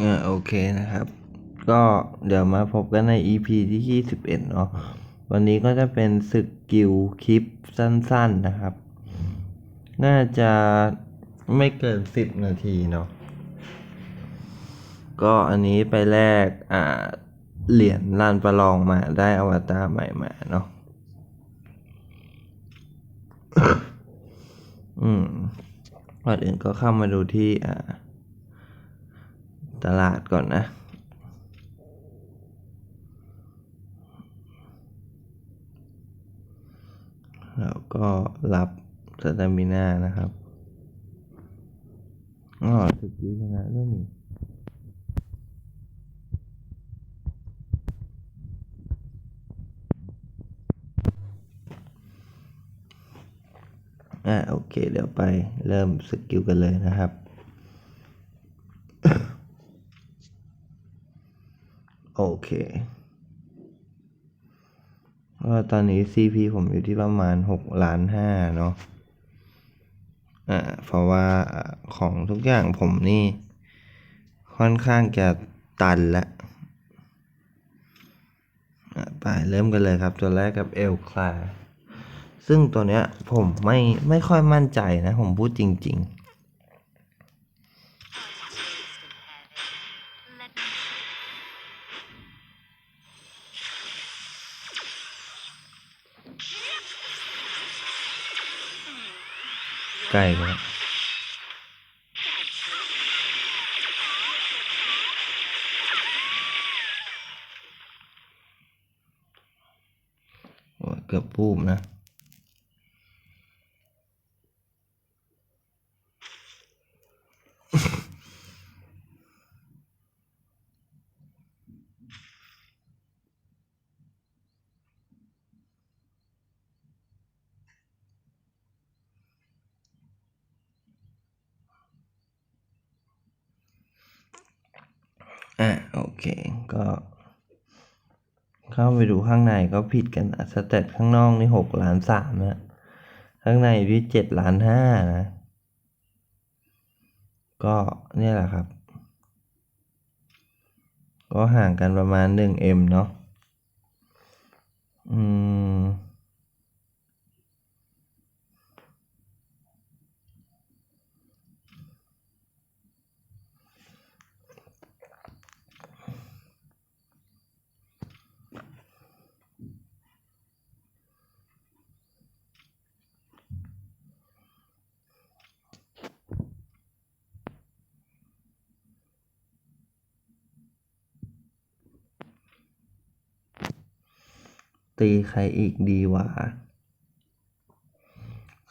อ่าโอเคนะครับ ก็เดี๋ยวมาพบกันใน EP ที่ 21 เนาะวันนี้ก็จะเป็นศึกกิลคลิปสั้นๆนะครับ น่าจะไม่เกิน 10 นาทีเนาะก็อันนี้ไปแลกอ่าเหรียญลานประลองมาได้อวตารใหม่มาเนาะอืมก่อนอื่นก็เข้ามาดูที่อ่า ตลาดก่อนนะ แล้วก็รับสตามิน่านะครับอ๋อสกิลชนะด้วยนี่อ่าโอเค เดี๋ยวไปเริ่มสกิลกันเลยนะครับ โอเคก็ตอนนี้ CP ผมอยู่ที่ประมาณ6ล้านห้าเนาะอ่าเพราะว่าของทุกอย่างผมนี่ ค่อนข้างจะตันแล้วอะไปเริ่มกันเลยครับ ตัวแรกกับเอลคลาซึ่งตัวเนี้ยผมไม่ไม่ค่อยมั่นใจนะ ผมพูดจริง ๆ ใกล้แล้วเกือบปูบนะโอ เค ก็เข้าไปดูข้างในก็ผิดกันสเตตข้างนอกนี่หกล้านสามนะข้างในอยู่ที่เจ็ดล้านห้านะ ก็เนี่ยแหละครับ ก็ห่างกันประมาณหนึ่งเอ็มเนาะอืม ตีใครอีกดีวะ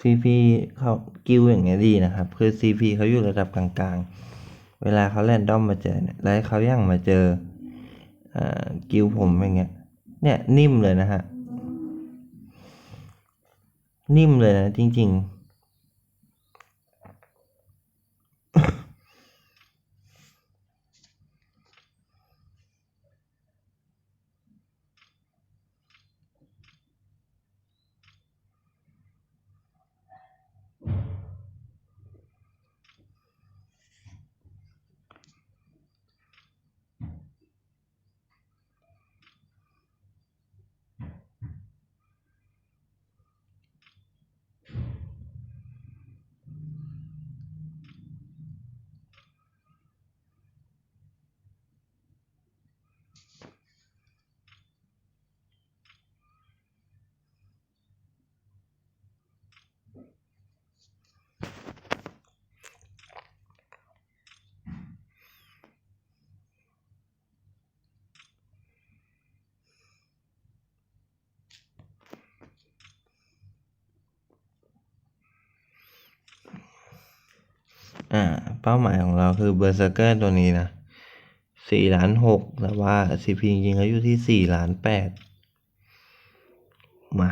ซีพีเขากิวอย่างเงี้ยดีนะครับ คือซีพีเขาอยู่ระดับกลางๆ เวลาเขาแรนดอมมาเจอเนี่ยแล้วเขาย่างมาเจออ่ากิวผมอย่างเงี้ย เนี่ยนิ่มเลยนะฮะ นิ่มเลยนะจริง ๆ อ่า เป้าหมายของเราคือเบอร์เซอร์เกอร์ตัวนี้นะสี่ล้านหกแต่ว่า CP จริงๆเขาอยู่ที่สี่ล้านแปดมา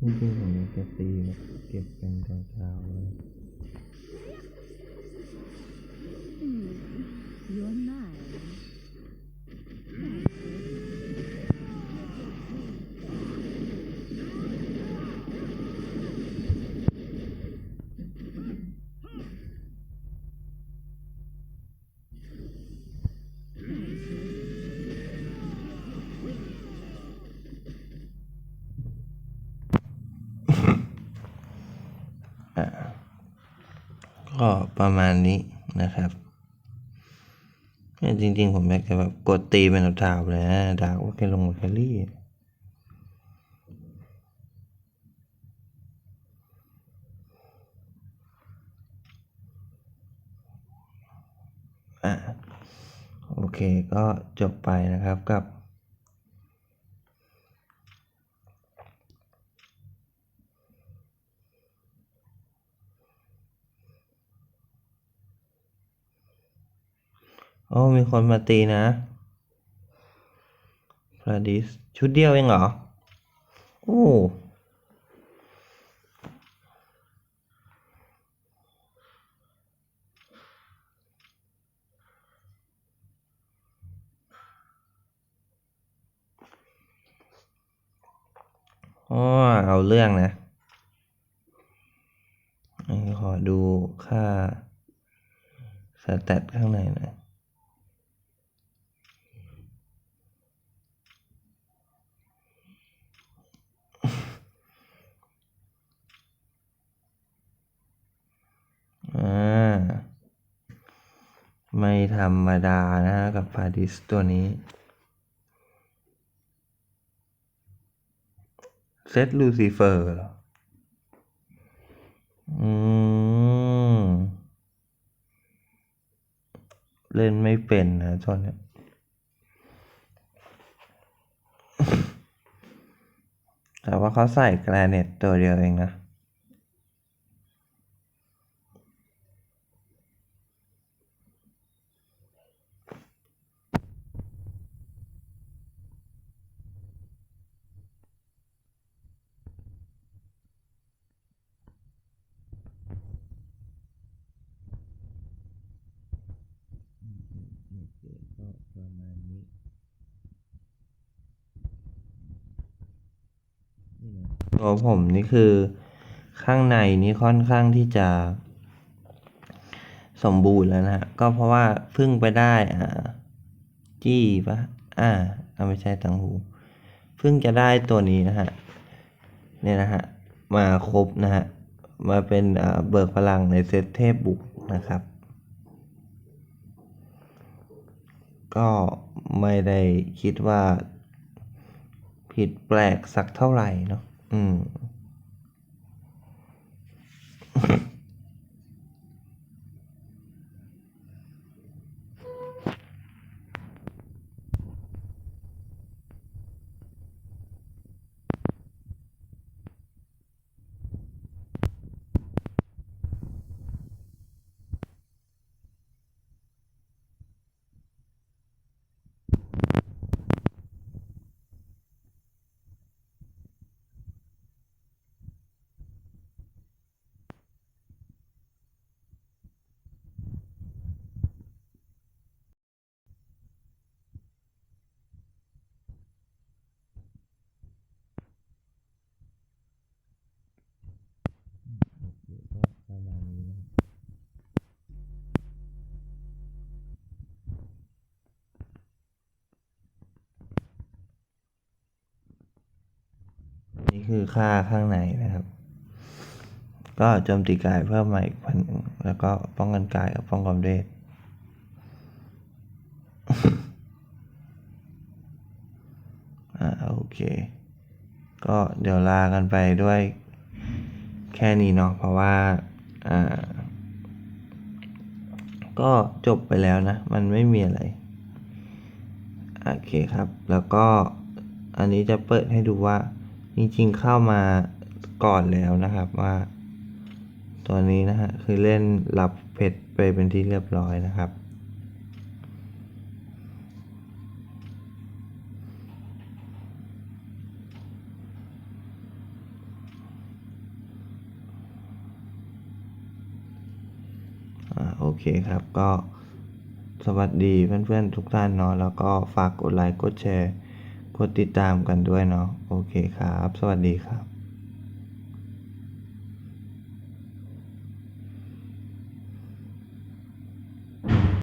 จริงๆผมอยากจะตีแบบเก็บเป็นกาวๆเลย ก็ประมาณนี้นะครับเนี่ยจริงๆ ผมอยากจะแบบกดตีเป็นดาวๆเลยนะดาวว่าแค่ลงมาแคลรี่อะโอเคก็จบไปนะครับกับ โอ้มีคนมาตีนะพาดิสชุดเดียวเองเหรอ โอ้อ๋อเอาเรื่องนะ ขอดูค่าสแตทข้างในหน่อย อ่า ไม่ธรรมดานะฮะกับพาดิสตัวนี้ เซตลูซิเฟอร์เหรอ อืม เล่นไม่เป็นนะตอนนี้แต่ว่าเขาใส่แกรเนตตัวเดียวเองนะ ตัวผมนี่คือ ข้างในนี่ค่อนข้างที่จะสมบูรณ์แล้วนะฮะ ก็เพราะว่าเพิ่งไปได้อ่าจี้ปะอ่าเอาไม่ใช่ตังหูเพิ่งจะได้ตัวนี้นะฮะเนี่ยนะฮะ มาครบนะฮะ มาเป็นอ่าเบิกพลังในเซตเทพบุกนะครับ ก็ไม่ได้คิดว่าผิดแปลกสักเท่าไหร่เนาะ อืม คือค่าข้างในนะครับ ก็โจมตีกายเพิ่มมาอีกพันหนึ่งแล้วก็ป้องกันกายกับป้องกันเวทอ่าโอเค ก็เดี๋ยวลากันไปด้วยแค่นี้เนาะเพราะว่าอ่า ก็จบไปแล้วนะ มันไม่มีอะไร โอเคครับ แล้วก็อันนี้จะเปิดให้ดูว่า จริงๆเข้ามาก่อนแล้วนะครับว่าตัวนี้นะฮะคือเล่นรับเพชรไปเป็นที่เรียบร้อยนะครับอ่าโอเคครับก็สวัสดีเพื่อนๆทุกท่านเนาะแล้วก็ฝากกดไลค์กดแชร์ กดติดตามกันด้วยเนาะโอเคครับ สวัสดีครับ